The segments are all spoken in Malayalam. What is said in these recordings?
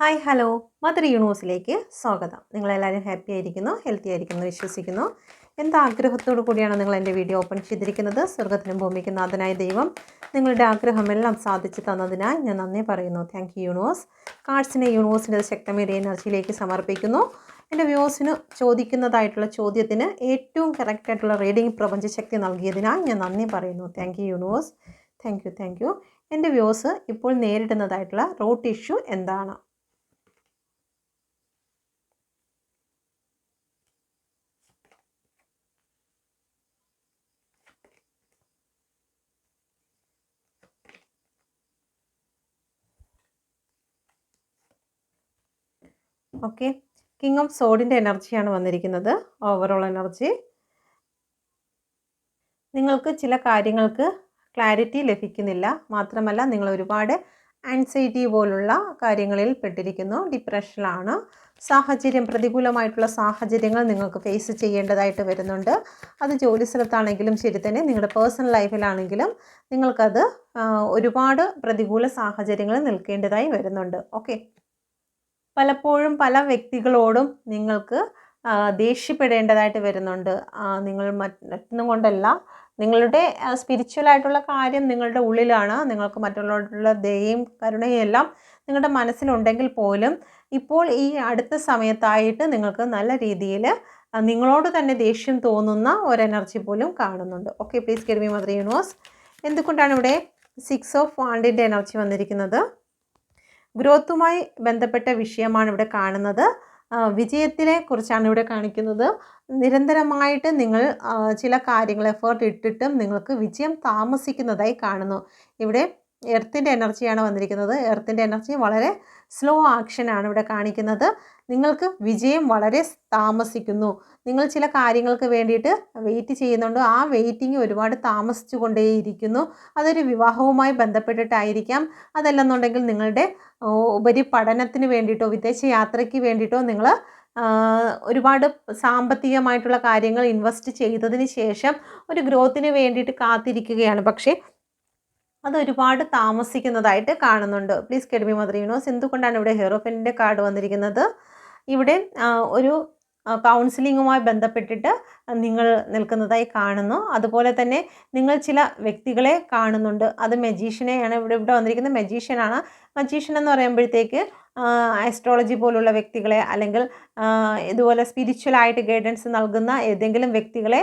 Hi hello. മദർ യൂണിവേഴ്സിലേക്ക് സ്വാഗതം. നിങ്ങളെല്ലാവരും ഹാപ്പി ആയിരിക്കുന്നു ഹെൽത്തി ആയിരിക്കുന്നു വിശ്വസിക്കുന്നു. എന്ത് ആഗ്രഹത്തോടു കൂടിയാണ് നിങ്ങൾ എന്റെ വീഡിയോ ഓപ്പൺ ചെയ്തിരിക്കുന്നത്? സ്വർഗത്തിനും ഭൂമിക്കും നാഥനായ ദൈവം നിങ്ങളുടെ ആഗ്രഹമെല്ലാം സാധിച്ചു തന്നതിനായി ഞാൻ നന്ദി പറയുന്നു. താങ്ക് യു യൂണിവേഴ്സ് കാർഡ്സിനെ യൂണിവേഴ്സിന്റെ ശക്തമേറിയ എനർജിയിലേക്ക് സമർപ്പിക്കുന്നു. എന്റെ വ്യൂസിന് ചോദിക്കുന്നതായിട്ടുള്ള ചോദ്യത്തിന് ഏറ്റവും കറക്റ്റായിട്ടുള്ള റീഡിംഗ് പ്രപഞ്ചശക്തി നൽകിയതിനാൽ ഞാൻ നന്ദി പറയുന്നു. Thank you universe thank you thank you എന്റെ വ്യൂസ് ഇപ്പോൾ നേരിടുന്നതായിട്ടുള്ള റൂട്ട് ഇഷ്യൂ എന്താണ്? ഓക്കെ. കിങ് ഓഫ് സോഡിന്റെ എനർജിയാണ് വന്നിരിക്കുന്നത്. ഓവറോൾ എനർജി നിങ്ങൾക്ക് ചില കാര്യങ്ങൾക്ക് ക്ലാരിറ്റി ലഭിക്കുന്നില്ല. മാത്രമല്ല നിങ്ങൾ ഒരുപാട് ആൻസൈറ്റി പോലുള്ള കാര്യങ്ങളിൽ പെട്ടിരിക്കുന്നു. ഡിപ്രഷനിലാണ് സാഹചര്യം പ്രതികൂലമായിട്ടുള്ള സാഹചര്യങ്ങൾ നിങ്ങൾക്ക് ഫേസ് ചെയ്യേണ്ടതായിട്ട് വരുന്നുണ്ട്. അത് ജോലി സ്ഥലത്താണെങ്കിലും ശരി തന്നെ നിങ്ങളുടെ പേഴ്സണൽ ലൈഫിലാണെങ്കിലും നിങ്ങൾക്കത് ഒരുപാട് പ്രതികൂല സാഹചര്യങ്ങൾ നിൽക്കേണ്ടതായി വരുന്നുണ്ട്. ഓക്കെ പലപ്പോഴും പല വ്യക്തികളോടും നിങ്ങൾക്ക് ദേഷ്യപ്പെടേണ്ടതായിട്ട് വരുന്നുണ്ട്. നിങ്ങൾ മറ്റൊന്നും കൊണ്ടല്ല. നിങ്ങളുടെ സ്പിരിച്വൽ ആയിട്ടുള്ള കാര്യം നിങ്ങളുടെ ഉള്ളിലാണ്. നിങ്ങൾക്ക് മറ്റുള്ളവരോടുള്ള ദയയും കരുണയും എല്ലാം നിങ്ങളുടെ മനസ്സിലുണ്ടെങ്കിൽ പോലും ഇപ്പോൾ ഈ അടുത്ത സമയത്തായിട്ട് നിങ്ങൾക്ക് നല്ല രീതിയിൽ നിങ്ങളോട് തന്നെ ദേഷ്യം തോന്നുന്ന ഒരു എനർജി പോലും കാണുന്നുണ്ട്. Okay please guide me mother universe എന്തുകൊണ്ടാണ് ഇവിടെ സിക്സ് ഓഫ് വാണ്ടിന്റെ എനർജി വന്നിരിക്കുന്നത്? ഗ്രോത്തുമായി ബന്ധപ്പെട്ട വിഷയമാണ് ഇവിടെ കാണുന്നത്. വിജയത്തിനെ കുറിച്ചാണ് ഇവിടെ കാണിക്കുന്നത്. നിരന്തരമായിട്ട് നിങ്ങൾ ചില കാര്യങ്ങൾ എഫേർട്ട് ഇട്ടിട്ടും നിങ്ങൾക്ക് വിജയം താമസിക്കുന്നതായി കാണുന്നു. ഇവിടെ എർത്തിന്റെ എനർജിയാണ് വന്നിരിക്കുന്നത്. എർത്തിന്റെ എനർജി വളരെ സ്ലോ ആക്ഷനാണ് ഇവിടെ കാണിക്കുന്നത്. നിങ്ങൾക്ക് വിജയം വളരെ താമസിക്കുന്നു. നിങ്ങൾ ചില കാര്യങ്ങൾക്ക് വേണ്ടിയിട്ട് വെയിറ്റ് ചെയ്യുന്നുണ്ട്. ആ വെയിറ്റിംഗ് ഒരുപാട് താമസിച്ചു കൊണ്ടേയിരിക്കുന്നു അതൊരു വിവാഹവുമായി ബന്ധപ്പെട്ടിട്ടായിരിക്കാം. അതല്ലെന്നുണ്ടെങ്കിൽ നിങ്ങളുടെ ഉപരി പഠനത്തിന് വേണ്ടിയിട്ടോ വിദേശ യാത്രയ്ക്ക് വേണ്ടിയിട്ടോ നിങ്ങൾ ഒരുപാട് സാമ്പത്തികമായിട്ടുള്ള കാര്യങ്ങൾ ഇൻവെസ്റ്റ് ചെയ്തതിന് ശേഷം ഒരു ഗ്രോത്തിന് വേണ്ടിയിട്ട് കാത്തിരിക്കുകയാണ്. പക്ഷേ അത് ഒരുപാട് താമസിക്കുന്നതായിട്ട് കാണുന്നുണ്ട്. പ്ലീസ് കെഡ്മി യൂണിവേഴ്സ് എന്തുകൊണ്ടാണ് ഇവിടെ ഹെറോഫിന്റെ കാർഡ് വന്നിരിക്കുന്നത്? ഇവിടെ ഒരു കൗൺസിലിങ്ങുമായി ബന്ധപ്പെട്ടിട്ട് നിങ്ങൾ നിൽക്കുന്നതായി കാണുന്നു. അതുപോലെ തന്നെ നിങ്ങൾ ചില വ്യക്തികളെ കാണുന്നുണ്ട്. അത് മെജീഷ്യനെയാണ് ഇവിടെ ഇവിടെ വന്നിരിക്കുന്നത്. മെജീഷ്യനാണ് മജീഷ്യൻ എന്ന് പറയുമ്പോഴത്തേക്ക് ആസ്ട്രോളജി പോലുള്ള വ്യക്തികളെ അല്ലെങ്കിൽ ഇതുപോലെ സ്പിരിച്വലായിട്ട് ഗൈഡൻസ് നൽകുന്ന ഏതെങ്കിലും വ്യക്തികളെ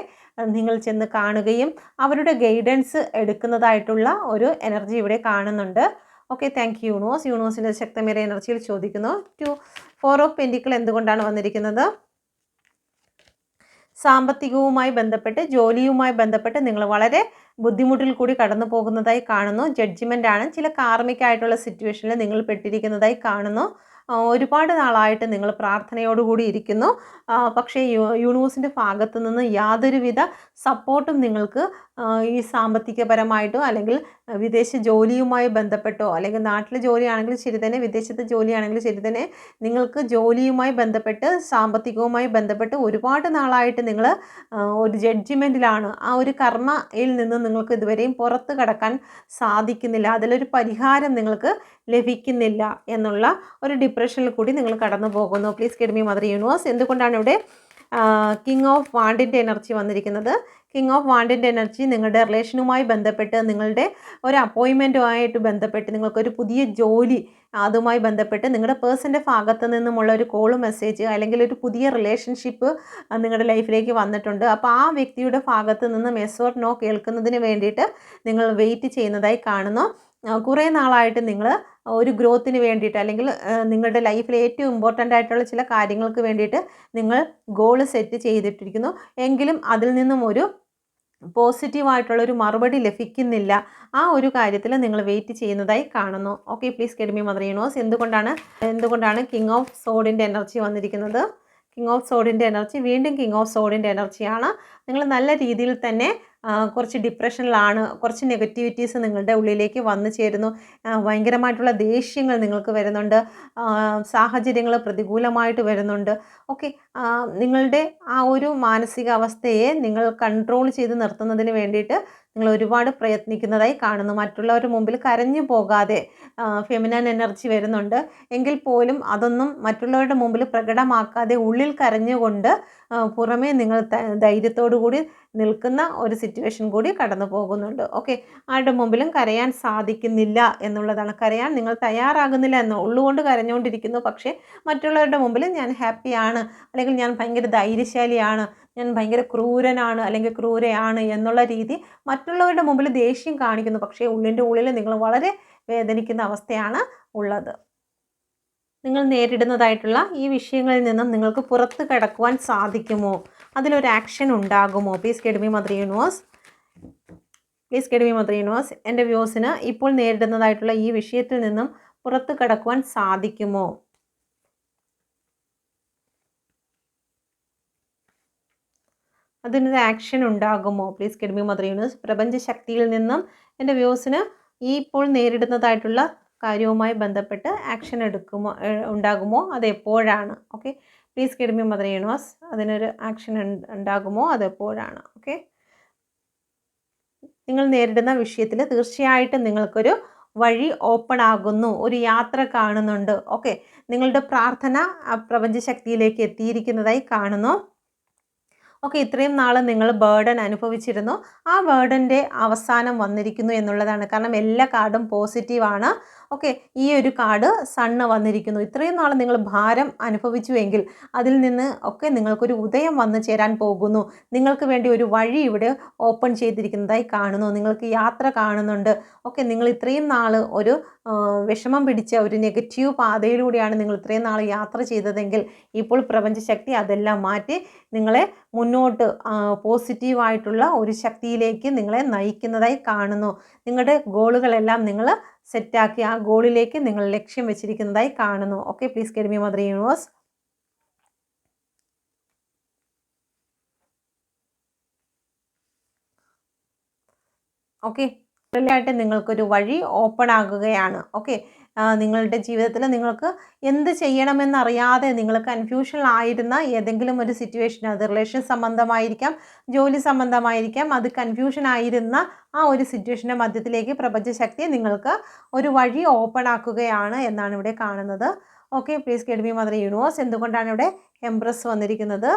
നിങ്ങൾ ചെന്ന് കാണുകയും അവരുടെ ഗൈഡൻസ് എടുക്കുന്നതായിട്ടുള്ള ഒരു എനർജി ഇവിടെ കാണുന്നുണ്ട്. ഓക്കെ താങ്ക് യൂണോസ് യൂണോസിന്റെ ശക്തമേറിയ എനർജിയിൽ ചോദിക്കുന്നു ടു ഫോർ ഓഫ് പെന്റിക്കിൾ എന്തുകൊണ്ടാണ് വന്നിരിക്കുന്നത്? സാമ്പത്തികവുമായി ബന്ധപ്പെട്ട് ജോലിയുമായി ബന്ധപ്പെട്ട് നിങ്ങൾ വളരെ ബുദ്ധിമുട്ടിൽ കൂടി കടന്നു പോകുന്നതായി കാണുന്നു. ജഡ്ജ്മെന്റ് ആണ്. ചില കാർമികമായിട്ടുള്ള സിറ്റുവേഷനിൽ നിങ്ങൾ പെട്ടിരിക്കുന്നതായി കാണുന്നു. ഒരുപാട് നാളായിട്ട് നിങ്ങൾ പ്രാർത്ഥനയോടുകൂടി ഇരിക്കുന്നു. പക്ഷേ യൂണിവേഴ്സിന്റെ ഭാഗത്തു നിന്ന് യാതൊരുവിധ സപ്പോർട്ടും നിങ്ങൾക്ക് ഈ സാമ്പത്തികപരമായിട്ടോ അല്ലെങ്കിൽ വിദേശ ജോലിയുമായി ബന്ധപ്പെട്ടോ അല്ലെങ്കിൽ നാട്ടിലെ ജോലിയാണെങ്കിലും ശരി തന്നെ വിദേശത്തെ ജോലിയാണെങ്കിലും ശരി തന്നെ നിങ്ങൾക്ക് ജോലിയുമായി ബന്ധപ്പെട്ട് സാമ്പത്തികവുമായി ബന്ധപ്പെട്ട് ഒരുപാട് നാളായിട്ട് നിങ്ങൾ ഒരു ജഡ്ജിമെന്റിലാണ് ആ ഒരു കർമ്മയിൽ നിന്ന് നിങ്ങൾക്ക് ഇതുവരെയും പുറത്ത് കടക്കാൻ സാധിക്കുന്നില്ല. അതിലൊരു പരിഹാരം നിങ്ങൾക്ക് ലഭിക്കുന്നില്ല എന്നുള്ള ഒരു ഡിപ്രഷനിൽ കൂടി നിങ്ങൾ കടന്നു പോകുന്നു. പ്ലീസ് കെഡ്മി മദർ യൂണിവേഴ്സ് എന്തുകൊണ്ടാണ് ഇവിടെ കിങ് ഓഫ് വാണ്ടിന്റെ എനർജി വന്നിരിക്കുന്നത്? കിങ് ഓഫ് വാണ്ടിന്റെ എനർജി നിങ്ങളുടെ റിലേഷനുമായി ബന്ധപ്പെട്ട് നിങ്ങളുടെ ഒരു അപ്പോയിൻമെന്റുമായിട്ട് ബന്ധപ്പെട്ട് നിങ്ങൾക്കൊരു പുതിയ ജോലി അതുമായി ബന്ധപ്പെട്ട് നിങ്ങളുടെ പേഴ്സന്റെ ഭാഗത്ത് നിന്നുമുള്ള ഒരു കോൾ മെസ്സേജ് അല്ലെങ്കിൽ ഒരു പുതിയ റിലേഷൻഷിപ്പ് നിങ്ങളുടെ ലൈഫിലേക്ക് വന്നിട്ടുണ്ട്. അപ്പോൾ ആ വ്യക്തിയുടെ ഭാഗത്ത് നിന്ന് ഓർ നോ കേൾക്കുന്നതിന് വേണ്ടിയിട്ട് നിങ്ങൾ വെയിറ്റ് ചെയ്യുന്നതായി കാണുന്നു. കുറേ നാളായിട്ട് നിങ്ങൾ ഒരു ഗ്രോത്തിന് വേണ്ടിയിട്ട് അല്ലെങ്കിൽ നിങ്ങളുടെ ലൈഫിൽ ഏറ്റവും ഇമ്പോർട്ടന്റ് ആയിട്ടുള്ള ചില കാര്യങ്ങൾക്ക് വേണ്ടിയിട്ട് നിങ്ങൾ ഗോൾ സെറ്റ് ചെയ്തിട്ടിരിക്കുന്നു. എങ്കിലും അതിൽ നിന്നും ഒരു പോസിറ്റീവായിട്ടുള്ളൊരു മറുപടി ലഭിക്കുന്നില്ല. ആ ഒരു കാര്യത്തിൽ നിങ്ങൾ വെയിറ്റ് ചെയ്യുന്നതായി കാണുന്നു. Okay please guide me mother universe എന്തുകൊണ്ടാണ് എന്തുകൊണ്ടാണ് കിങ് ഓഫ് സോഡിന്റെ എനർജി വന്നിരിക്കുന്നത്? കിങ് ഓഫ് സോഡിന്റെ എനർജി വീണ്ടും കിങ് ഓഫ് സോഡിന്റെ എനർജിയാണ് നിങ്ങൾ നല്ല രീതിയിൽ തന്നെ കുറച്ച് ഡിപ്രഷനിലാണ് കുറച്ച് നെഗറ്റിവിറ്റീസ് നിങ്ങളുടെ ഉള്ളിലേക്ക് വന്നു ചേരുന്നു. ഭയങ്കരമായിട്ടുള്ള ദേഷ്യങ്ങൾ നിങ്ങൾക്ക് വരുന്നുണ്ട്. സാഹചര്യങ്ങൾ പ്രതികൂലമായിട്ട് വരുന്നുണ്ട്. ഓക്കെ നിങ്ങളുടെ ആ ഒരു മാനസികാവസ്ഥയെ നിങ്ങൾ കൺട്രോൾ ചെയ്ത് നിർത്തുന്നതിന് വേണ്ടിയിട്ട് നിങ്ങൾ ഒരുപാട് പ്രയത്നിക്കുന്നതായി കാണുന്നു. മറ്റുള്ളവരുടെ മുമ്പിൽ കരഞ്ഞു പോകാതെ ഫെമിനൻ എനർജി വരുന്നുണ്ട്. എങ്കിൽ പോലും അതൊന്നും മറ്റുള്ളവരുടെ മുമ്പിൽ പ്രകടമാക്കാതെ ഉള്ളിൽ കരഞ്ഞുകൊണ്ട് പുറമേ നിങ്ങൾ ധൈര്യത്തോടു കൂടി നിൽക്കുന്ന ഒരു സിറ്റുവേഷൻ കൂടി കടന്നു പോകുന്നുണ്ട്. ഓക്കെ ആരുടെ മുമ്പിലും കരയാൻ സാധിക്കുന്നില്ല എന്നുള്ളതാണ്. കരയാൻ നിങ്ങൾ തയ്യാറാകുന്നില്ല എന്ന് ഉള്ളുകൊണ്ട് കരഞ്ഞുകൊണ്ടിരിക്കുന്നു. പക്ഷേ മറ്റുള്ളവരുടെ മുമ്പിൽ ഞാൻ ഹാപ്പിയാണ് അല്ലെങ്കിൽ ഞാൻ ഭയങ്കര ധൈര്യശാലിയാണ് ഞാൻ ഭയങ്കര ക്രൂരനാണ് അല്ലെങ്കിൽ ക്രൂരയാണ് എന്നുള്ള രീതി മറ്റുള്ളവരുടെ മുമ്പിൽ ദേഷ്യം കാണിക്കുന്നു. പക്ഷേ ഉള്ളിന്റെ ഉള്ളിൽ നിങ്ങൾ വളരെ വേദനിക്കുന്ന അവസ്ഥയാണ് ഉള്ളത്. നിങ്ങൾ നേരിടുന്നതായിട്ടുള്ള ഈ വിഷയങ്ങളിൽ നിന്നും നിങ്ങൾക്ക് പുറത്ത് കിടക്കുവാൻ സാധിക്കുമോ? അതിലൊരു ആക്ഷൻ ഉണ്ടാകുമോ? Please guide me mother universe please guide me mother universe എന്റെ വ്യൂസിന് ഇപ്പോൾ നേരിടുന്നതായിട്ടുള്ള ഈ വിഷയത്തിൽ നിന്നും പുറത്ത് കിടക്കുവാൻ സാധിക്കുമോ? അതിനൊരു ആക്ഷൻ ഉണ്ടാകുമോ? പ്ലീസ് കെഡ്മി മദർ യൂണിവേഴ്സ് പ്രപഞ്ച ശക്തിയിൽ നിന്നും എന്റെ വ്യൂസിന് ഈ ഇപ്പോൾ നേരിടുന്നതായിട്ടുള്ള കാര്യവുമായി ബന്ധപ്പെട്ട് ആക്ഷൻ എടുക്കുമോ ഉണ്ടാകുമോ? അത് എപ്പോഴാണ്? Okay please guide me mother universe അതിനൊരു ആക്ഷൻ ഉണ്ടാകുമോ? അത് എപ്പോഴാണ്? ഓക്കെ നിങ്ങൾ നേരിടുന്ന വിഷയത്തിൽ തീർച്ചയായിട്ടും നിങ്ങൾക്കൊരു വഴി ഓപ്പൺ ആകുന്നു. ഒരു യാത്ര കാണുന്നുണ്ട്. ഓക്കെ നിങ്ങളുടെ പ്രാർത്ഥന പ്രപഞ്ചശക്തിയിലേക്ക് എത്തിയിരിക്കുന്നതായി കാണുന്നു. ഓക്കെ ഇത്രയും നാൾ നിങ്ങൾ ബേർഡൻ അനുഭവിച്ചിരുന്നു. ആ ബേർഡന്റെ അവസാനം വന്നിരിക്കുന്നു എന്നുള്ളതാണ്. കാരണം എല്ലാ കാർഡും പോസിറ്റീവാണ് ഓക്കെ ഈ ഒരു കാർഡ് സണ്ണ് വന്നിരിക്കുന്നു. ഇത്രയും നാൾ നിങ്ങൾ ഭാരം അനുഭവിച്ചുവെങ്കിൽ അതിൽ നിന്ന് ഒക്കെ നിങ്ങൾക്കൊരു ഉദയം വന്നു ചേരാൻ പോകുന്നു. നിങ്ങൾക്ക് വേണ്ടി ഒരു വഴി ഇവിടെ ഓപ്പൺ ചെയ്തിരിക്കുന്നതായി കാണുന്നു. നിങ്ങൾക്ക് യാത്ര കാണുന്നുണ്ട്. ഓക്കെ നിങ്ങൾ ഇത്രയും നാൾ ഒരു വിഷമം പിടിച്ച ഒരു നെഗറ്റീവ് പാതയിലൂടെയാണ് നിങ്ങൾ ഇത്രയും നാൾ യാത്ര ചെയ്തതെങ്കിൽ ഇപ്പോൾ പ്രപഞ്ചശക്തി അതെല്ലാം മാറ്റി നിങ്ങളെ മുന്നോട്ട് പോസിറ്റീവായിട്ടുള്ള ഒരു ശക്തിയിലേക്ക് നിങ്ങളെ നയിക്കുന്നതായി കാണുന്നു. നിങ്ങളുടെ ഗോളുകളെല്ലാം നിങ്ങൾ സെറ്റാക്കി ആ ഗോളിലേക്ക് നിങ്ങൾ ലക്ഷ്യം വെച്ചിരിക്കുന്നതായി കാണുന്നു. Okay please guide me mother universe okay ആയിട്ട് നിങ്ങൾക്കൊരു വഴി ഓപ്പൺ ആകുകയാണ്. ഓക്കെ നിങ്ങളുടെ ജീവിതത്തിൽ നിങ്ങൾക്ക് എന്ത് ചെയ്യണമെന്നറിയാതെ നിങ്ങൾ കൺഫ്യൂഷനിലായിരുന്ന ഏതെങ്കിലും ഒരു സിറ്റുവേഷൻ അത് റിലേഷൻ സംബന്ധമായിരിക്കാം ജോലി സംബന്ധമായിരിക്കാം അത് കൺഫ്യൂഷൻ ആയിരുന്ന ആ ഒരു സിറ്റുവേഷന്റെ മധ്യത്തിലേക്ക് പ്രപഞ്ചശക്തി നിങ്ങൾക്ക് ഒരു വഴി ഓപ്പൺ ആക്കുകയാണ് എന്നാണ് ഇവിടെ കാണുന്നത്. Okay please guide me mother universe എന്തുകൊണ്ടാണ് ഇവിടെ എംപ്രസ് വന്നിരിക്കുന്നത്?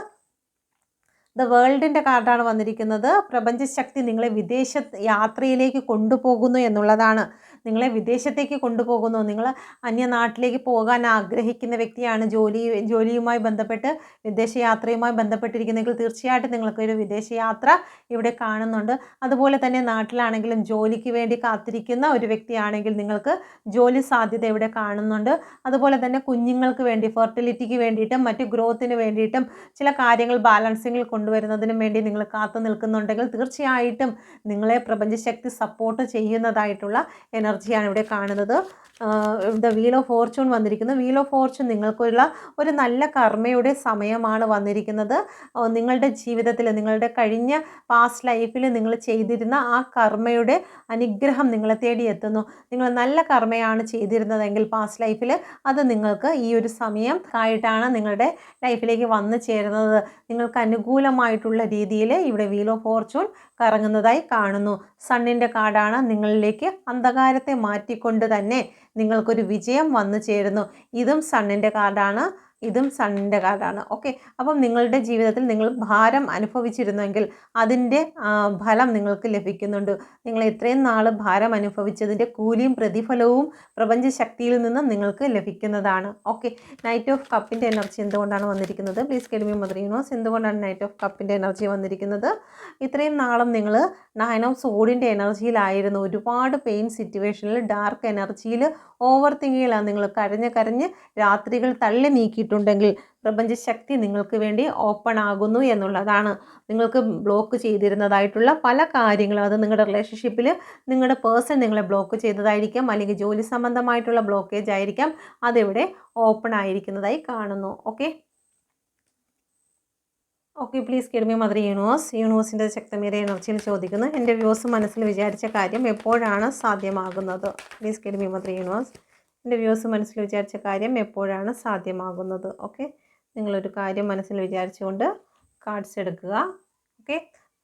ദ വേൾഡിന്റെ കാർഡാണ് വന്നിരിക്കുന്നത്. പ്രപഞ്ചശക്തി നിങ്ങളെ വിദേശ യാത്രയിലേക്ക് കൊണ്ടുപോകുന്നു എന്നുള്ളതാണ്. നിങ്ങളെ വിദേശത്തേക്ക് കൊണ്ടുപോകുന്നു. നിങ്ങൾ അന്യനാട്ടിലേക്ക് പോകാൻ ആഗ്രഹിക്കുന്ന വ്യക്തിയാണ്. ജോലി ജോലിയുമായി ബന്ധപ്പെട്ട് വിദേശയാത്രയുമായി ബന്ധപ്പെട്ടിരിക്കുന്നെങ്കിൽ തീർച്ചയായിട്ടും നിങ്ങൾക്കൊരു വിദേശയാത്ര ഇവിടെ കാണുന്നുണ്ട്. അതുപോലെ തന്നെ നാട്ടിലാണെങ്കിലും ജോലിക്ക് വേണ്ടി കാത്തിരിക്കുന്ന ഒരു വ്യക്തിയാണെങ്കിൽ നിങ്ങൾക്ക് ജോലി സാധ്യത ഇവിടെ കാണുന്നുണ്ട്. അതുപോലെ തന്നെ കുഞ്ഞുങ്ങൾക്ക് വേണ്ടി ഫെർട്ടിലിറ്റിക്ക് വേണ്ടിയിട്ടും മറ്റ് ഗ്രോത്തിന് വേണ്ടിയിട്ടും ചില കാര്യങ്ങൾ ബാലൻസിങ്ങിൽ കൊണ്ടുവരുന്നതിനും വേണ്ടി നിങ്ങൾ കാത്തു നിൽക്കുന്നുണ്ടെങ്കിൽ തീർച്ചയായിട്ടും നിങ്ങളെ പ്രപഞ്ചശക്തി സപ്പോർട്ട് ചെയ്യുന്നതായിട്ടുള്ള എനർജിയാണ് ഇവിടെ കാണുന്നത്. ദ വീൽ ഓഫ് ഫോർച്യൂൺ വന്നിരിക്കുന്നത് വീൽ ഓഫ് ഫോർച്യൂൺ നിങ്ങൾക്കുള്ള ഒരു നല്ല കർമ്മയുടെ സമയമാണ് വന്നിരിക്കുന്നത്. നിങ്ങളുടെ ജീവിതത്തിൽ നിങ്ങളുടെ കഴിഞ്ഞ പാസ്റ്റ് ലൈഫിൽ നിങ്ങൾ ചെയ്തിരുന്ന ആ കർമ്മയുടെ അനുഗ്രഹം നിങ്ങളെ തേടി എത്തുന്നു. നിങ്ങൾ നല്ല കർമ്മയാണ് ചെയ്തിരുന്നതെങ്കിൽ പാസ്റ്റ് ലൈഫിൽ അത് നിങ്ങൾക്ക് ഈ ഒരു സമയം ആയിട്ടാണ് നിങ്ങളുടെ ലൈഫിലേക്ക് വന്നു ചേരുന്നത്. നിങ്ങൾക്ക് അനുകൂലമായിട്ടുള്ള രീതിയിൽ ഇവിടെ വീൽ ഓഫ് ഫോർച്യൂൺ കറങ്ങുന്നതായി കാണുന്നു. സണ്ണിന്റെ കാർഡാണ് നിങ്ങളിലേക്ക് അന്ധകാരത്തെ മാറ്റിക്കൊണ്ട് തന്നെ നിങ്ങൾക്കൊരു വിജയം വന്നു ചേരുന്നു. ഇതും സണ്ണിന്റെ കാർഡാണ് ഇതും സണ്ണിന്റെ കാർഡാണ് ഓക്കെ അപ്പം നിങ്ങളുടെ ജീവിതത്തിൽ നിങ്ങൾ ഭാരം അനുഭവിച്ചിരുന്നെങ്കിൽ അതിന്റെ ഫലം നിങ്ങൾക്ക് ലഭിക്കുന്നുണ്ട്. നിങ്ങൾ ഇത്രയും നാൾ ഭാരം അനുഭവിച്ചതിന്റെ കൂലിയും പ്രതിഫലവും പ്രപഞ്ച ശക്തിയിൽ നിന്നും നിങ്ങൾക്ക് ലഭിക്കുന്നതാണ്. ഓക്കെ നൈറ്റ് ഓഫ് കപ്പിന്റെ എനർജി എന്തുകൊണ്ടാണ് വന്നിരിക്കുന്നത്? പ്ലീസ് കെൽമി മദർ യൂണോസ് എന്തുകൊണ്ടാണ് നൈറ്റ് ഓഫ് കപ്പിന്റെ എനർജി വന്നിരിക്കുന്നത്? ഇത്രയും നാളും നിങ്ങൾ നയൻ ഓഫ് സോഡിന്റെ എനർജിയിലായിരുന്നു ഒരുപാട് പെയിൻ സിറ്റുവേഷനിൽ ഡാർക്ക് എനർജിയിൽ ഓവർ തിങ്കിങ്ങിലാണ് നിങ്ങൾ കരഞ്ഞ് കരഞ്ഞ് രാത്രികൾ തള്ളി നീക്കിയിട്ടുണ്ടെങ്കിൽ പ്രപഞ്ചശക്തി നിങ്ങൾക്ക് വേണ്ടി ഓപ്പൺ ആകുന്നു എന്നുള്ളതാണ്. നിങ്ങൾക്ക് ബ്ലോക്ക് ചെയ്തിരുന്നതായിട്ടുള്ള പല കാര്യങ്ങളും അത് നിങ്ങളുടെ റിലേഷൻഷിപ്പിൽ നിങ്ങളുടെ പേഴ്സൺ നിങ്ങളെ ബ്ലോക്ക് ചെയ്തതായിരിക്കാം അല്ലെങ്കിൽ ജോലി സംബന്ധമായിട്ടുള്ള ബ്ലോക്കേജ് ആയിരിക്കാം അതിവിടെ ഓപ്പൺ ആയിരിക്കുന്നതായി കാണുന്നു. Okay okay please guide me mother universe യൂണിവേഴ്സിന്റെ ശക്തമേറിയ എനർജിയിൽ ചോദിക്കുന്നു. എന്റെ വ്യൂസ് മനസ്സിൽ വിചാരിച്ച കാര്യം എപ്പോഴാണ് സാധ്യമാകുന്നത്? Please guide me mother universe എന്റെ വ്യൂസ് മനസ്സിൽ വിചാരിച്ച കാര്യം എപ്പോഴാണ് സാധ്യമാകുന്നത് ഓക്കെ? നിങ്ങളൊരു കാര്യം മനസ്സിൽ വിചാരിച്ചുകൊണ്ട് കാർഡ്സ് എടുക്കുക okay?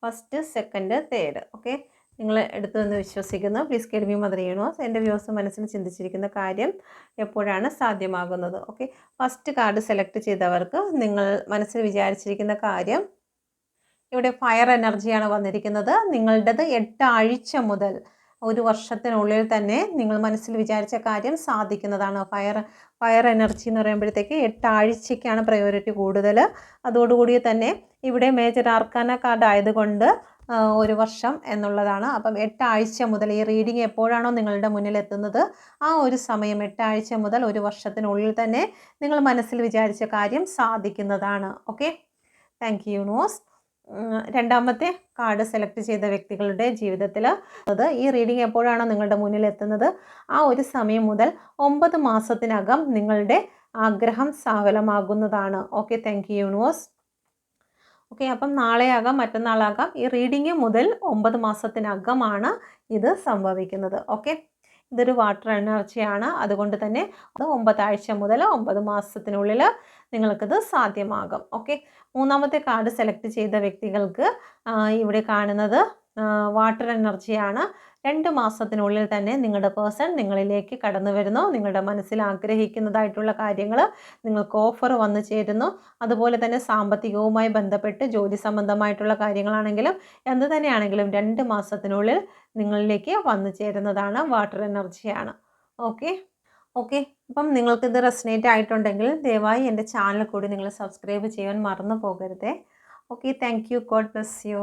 First second third okay? നിങ്ങൾ എടുത്തു എന്ന് വിശ്വസിക്കുന്നു. Please guide me mother universe എന്റെ വ്യൂസ് മനസ്സിൽ ചിന്തിച്ചിരിക്കുന്ന കാര്യം എപ്പോഴാണ് സാധ്യമാകുന്നത് ഓക്കെ? ഫസ്റ്റ് കാർഡ് സെലക്ട് ചെയ്തവർക്ക് നിങ്ങൾ മനസ്സിൽ വിചാരിച്ചിരിക്കുന്ന കാര്യം ഇവിടെ ഫയർ എനർജിയാണ് വന്നിരിക്കുന്നത്. നിങ്ങളുടേത് എട്ട് ആഴ്ച മുതൽ ഒരു വർഷത്തിനുള്ളിൽ തന്നെ നിങ്ങൾ മനസ്സിൽ വിചാരിച്ച കാര്യം സാധിക്കുന്നതാണ്. ഫയർ ഫയർ എനർജി എന്ന് പറയുമ്പോഴത്തേക്ക് എട്ടാഴ്ചയ്ക്കാണ് പ്രയോറിറ്റി കൂടുതൽ. അതോടുകൂടി തന്നെ ഇവിടെ മേജർ ആർക്കാന കാർഡ് ആയതുകൊണ്ട് ഒരു വർഷം എന്നുള്ളതാണ്. അപ്പം എട്ടാഴ്ച മുതൽ ഈ റീഡിംഗ് എപ്പോഴാണോ നിങ്ങളുടെ മുന്നിൽ എത്തുന്നത് ആ ഒരു സമയം എട്ടാഴ്ച മുതൽ ഒരു വർഷത്തിനുള്ളിൽ തന്നെ നിങ്ങൾ മനസ്സിൽ വിചാരിച്ച കാര്യം സാധിക്കുന്നതാണ്. ഓക്കെ താങ്ക് യു രണ്ടാമത്തെ കാർഡ് സെലക്ട് ചെയ്ത വ്യക്തികളുടെ ജീവിതത്തിൽ അത് ഈ റീഡിംഗ് എപ്പോഴാണോ നിങ്ങളുടെ മുന്നിൽ എത്തുന്നത്? ആ ഒരു സമയം മുതൽ ഒമ്പത് മാസത്തിനകം നിങ്ങളുടെ ആഗ്രഹം സഫലമാകുന്നതാണ് okay thank you universe okay അപ്പം നാളെയാകാം മറ്റന്നാളാകാം. ഈ റീഡിങ് മുതൽ ഒമ്പത് മാസത്തിനകമാണ് ഇത് സംഭവിക്കുന്നത്. ഓക്കെ ഇതൊരു വാട്ടർ എനർജിയാണ് അതുകൊണ്ട് തന്നെ അത് ഒമ്പതാഴ്ച മുതൽ ഒമ്പത് മാസത്തിനുള്ളിൽ നിങ്ങൾക്കിത് സാധ്യമാകും. ഓക്കെ? മൂന്നാമത്തെ കാർഡ് സെലക്ട് ചെയ്ത വ്യക്തികൾക്ക് ഇവിടെ കാണുന്നത് വാട്ടർ എനർജിയാണ്. രണ്ട് മാസത്തിനുള്ളിൽ തന്നെ നിങ്ങളുടെ പേഴ്സൺ നിങ്ങളിലേക്ക് കടന്നു വരുന്നു. നിങ്ങളുടെ മനസ്സിൽ ആഗ്രഹിക്കുന്നതായിട്ടുള്ള കാര്യങ്ങൾ നിങ്ങൾക്ക് ഓഫർ വന്നു ചേരുന്നു. അതുപോലെ തന്നെ സാമ്പത്തികവുമായി ബന്ധപ്പെട്ട് ജോലി സംബന്ധമായിട്ടുള്ള കാര്യങ്ങളാണെങ്കിലും എന്ത് തന്നെയാണെങ്കിലും രണ്ട് മാസത്തിനുള്ളിൽ നിങ്ങളിലേക്ക് വന്നു ചേരുന്നതാണ് വാട്ടർ എനർജിയാണ്. ഓക്കെ? ഓക്കെ? അപ്പം നിങ്ങൾക്കിത് റെസിനേറ്റ് ആയിട്ടുണ്ടെങ്കിൽ ദയവായി എന്റെ ചാനൽ കൂടി നിങ്ങൾ സബ്സ്ക്രൈബ് ചെയ്യാൻ മറന്നു പോകരുതേ. Okay thank you God bless you